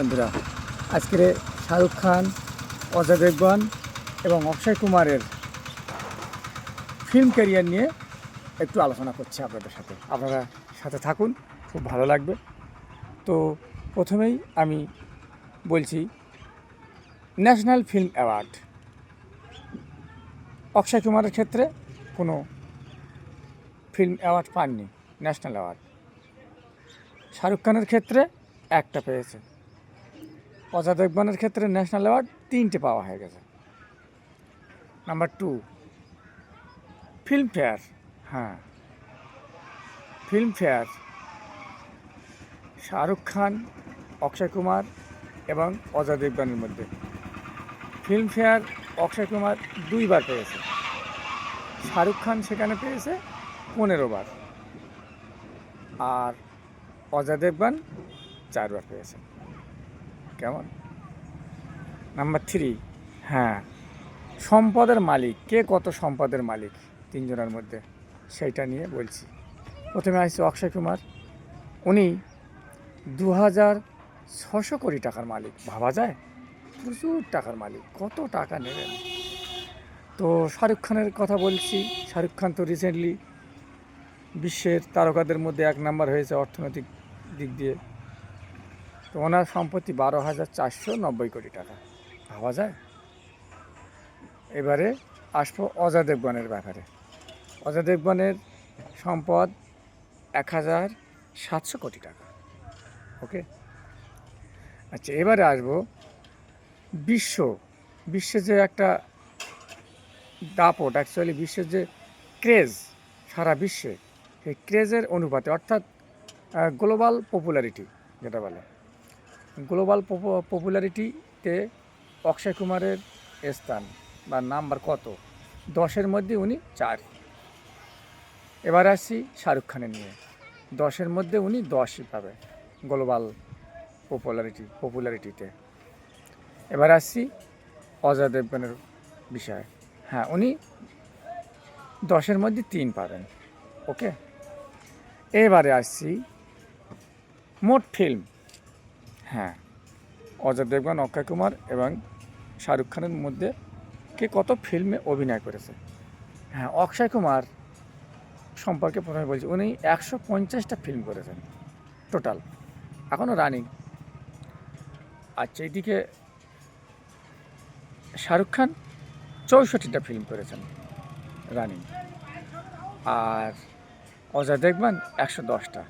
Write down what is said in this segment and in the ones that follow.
বন্ধুরা, আজকের শাহরুখ খান, অজয় দেবগন এবং অক্ষয় কুমারের ফিল্ম ক্যারিয়ার নিয়ে একটু আলোচনা করছি আপনাদের সাথে। আপনারা সাথে থাকুন, খুব ভালো লাগবে। তো প্রথমেই আমি বলছি ন্যাশনাল ফিল্ম অ্যাওয়ার্ড অক্ষয় কুমারের ক্ষেত্রে কোনো ফিল্ম অ্যাওয়ার্ড পাননি ন্যাশনাল অ্যাওয়ার্ড শাহরুখ খানের ক্ষেত্রে একটা পেয়েছে। অজয় দেবগনের ক্ষেত্রে ন্যাশনাল অ্যাওয়ার্ড তিনটে পাওয়া হয়ে গেছে। নাম্বার টু ফিল্মফেয়ার হ্যাঁ। ফিল্মফেয়ার শাহরুখ খান, অক্ষয় কুমার এবং অজয় দেবগনের মধ্যে। ফিল্মফেয়ার অক্ষয় কুমার দুইবার পেয়েছে। শাহরুখ খান সেখানে পেয়েছে পনেরো বার। আর অজয় দেবগন চারবার পেয়েছে। কেমন? নাম্বার থ্রি হ্যাঁ সম্পদের মালিক। কে কত সম্পদের মালিক তিনজনের মধ্যে? সেইটা নিয়ে বলছি। প্রথমে আসছে অক্ষয় কুমার। উনি দু হাজার ছশো কোটি টাকার মালিক। ভাবা যায়? প্রচুর টাকার মালিক। কত টাকা নেবেন? তো শাহরুখ খানের কথা বলছি। শাহরুখ খান তো রিসেন্টলি বিশ্বের তারকাদের মধ্যে এক নাম্বার হয়েছে অর্থনৈতিক দিক দিয়ে। তো ওনার সম্পত্তি বারো হাজার চারশো নব্বই কোটি টাকা। ভাবা যায়? এবারে আসব অজয় দেবগনের ব্যাপারে। অজয় দেবগনের সম্পদ এক হাজার সাতশো কোটি টাকা। ওকে? আচ্ছা এবারে আসব বিশ্ব। বিশ্বে যে একটা দাপট অ্যাকচুয়ালি বিশ্বের যে ক্রেজ সারা বিশ্বে। সেই ক্রেজের অনুপাতে, অর্থাৎ গ্লোবাল পপুলারিটি যেটা বলে। গ্লোবাল পপুলারিটিতে অক্ষয় কুমারের স্থান বা নাম্বার কত? দশের মধ্যে উনি চার। এবার আসছি শাহরুখ খানের নিয়ে। দশের মধ্যে উনি দশই পাবে গ্লোবাল পপুলারিটি পপুলারিটিতে এবার আসছি অজয় দেবগনের বিষয়ে। হ্যাঁ উনি দশের মধ্যে তিন পাবেন। ওকে? এবারে আসছি মোট ফিল্ম হ্যাঁ। অজয় দেবগন, অক্ষয় কুমার এবং শাহরুখ খানের মধ্যে কে কত ফিল্মে অভিনয় করেছে। হ্যাঁ অক্ষয় কুমার সম্পর্কে প্রথমে বলছি, উনি একশো পঞ্চাশটা ফিল্ম করেছেন টোটাল এখনও রানিং। আচ্ছা এইদিকে শাহরুখ খান চৌষট্টিটা ফিল্ম করেছেন রানিং, আর অজয় দেবগন একশো দশটা।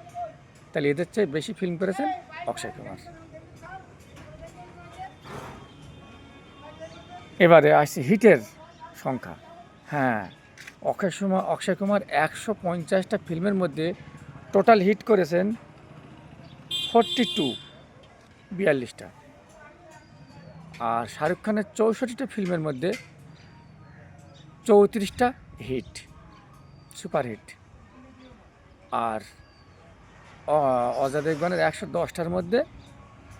তাহলে এদের চেয়ে বেশি ফিল্ম করেছেন অক্ষয় কুমার। এবারে আসছি হিটের সংখ্যা। হ্যাঁ অক্ষয় কুমার অক্ষয় কুমার একশো পঞ্চাশটা ফিল্মের মধ্যে টোটাল হিট করেছেন ফোরটি টু, বিয়াল্লিশটা। আর শাহরুখ খানের চৌষট্টিটা ফিল্মের মধ্যে চৌত্রিশটা হিট, সুপার হিট। আর অজয় দেবগনের একশো দশটার মধ্যে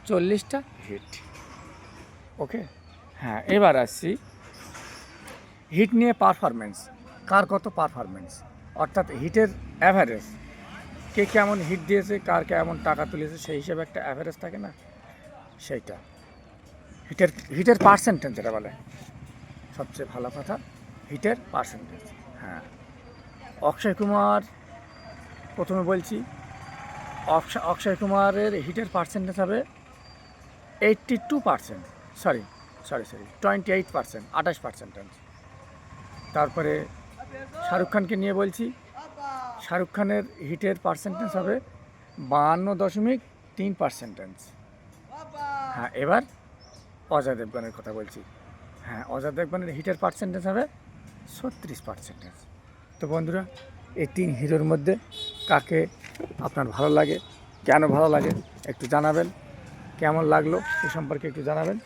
চল্লিশটা হিট। ওকে? হ্যাঁ এবার আসছি। হিট নিয়ে পারফরমেন্স কার কত পারফরমেন্স অর্থাৎ হিটের অ্যাভারেজ কে কেমন হিট দিয়েছে, কার কেমন টাকা তুলেছে, সেই হিসেবে একটা অ্যাভারেজ থাকে না? সেইটা। হিটের হিটের পার্সেন্টেজ যেটা বলে। সবচেয়ে ভালো কথা হিটের পার্সেন্টেজ হ্যাঁ। অক্ষয় কুমার, প্রথমে বলছি অক্ষয় কুমারের হিটের পার্সেন্টেজ হবে eighty two percent sorry sorry sorry twenty eight percent আঠাশ পার্সেন্টেজ তারপরে শাহরুখ খানকে নিয়ে বলছি, শাহরুখ খানের হিটের পার্সেন্টেজ হবে বাহান্ন দশমিক তিন পার্সেন্টেজ হ্যাঁ এবার অজয় দেবগনের কথা বলছি। হ্যাঁ অজয় দেবগনের হিটের পার্সেন্টেজ হবে ছত্রিশ পার্সেন্টেজ তো বন্ধুরা, এই তিন হিরোর মধ্যে কাকে আপনার ভালো লাগে, কেন ভালো লাগে একটু জানাবেন। কেমন লাগল সে সম্পর্কে একটু জানাবেন।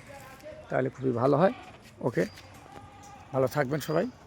তাহলে খুবই ভালো হয়। ওকে ভালো থাকবেন সবাই।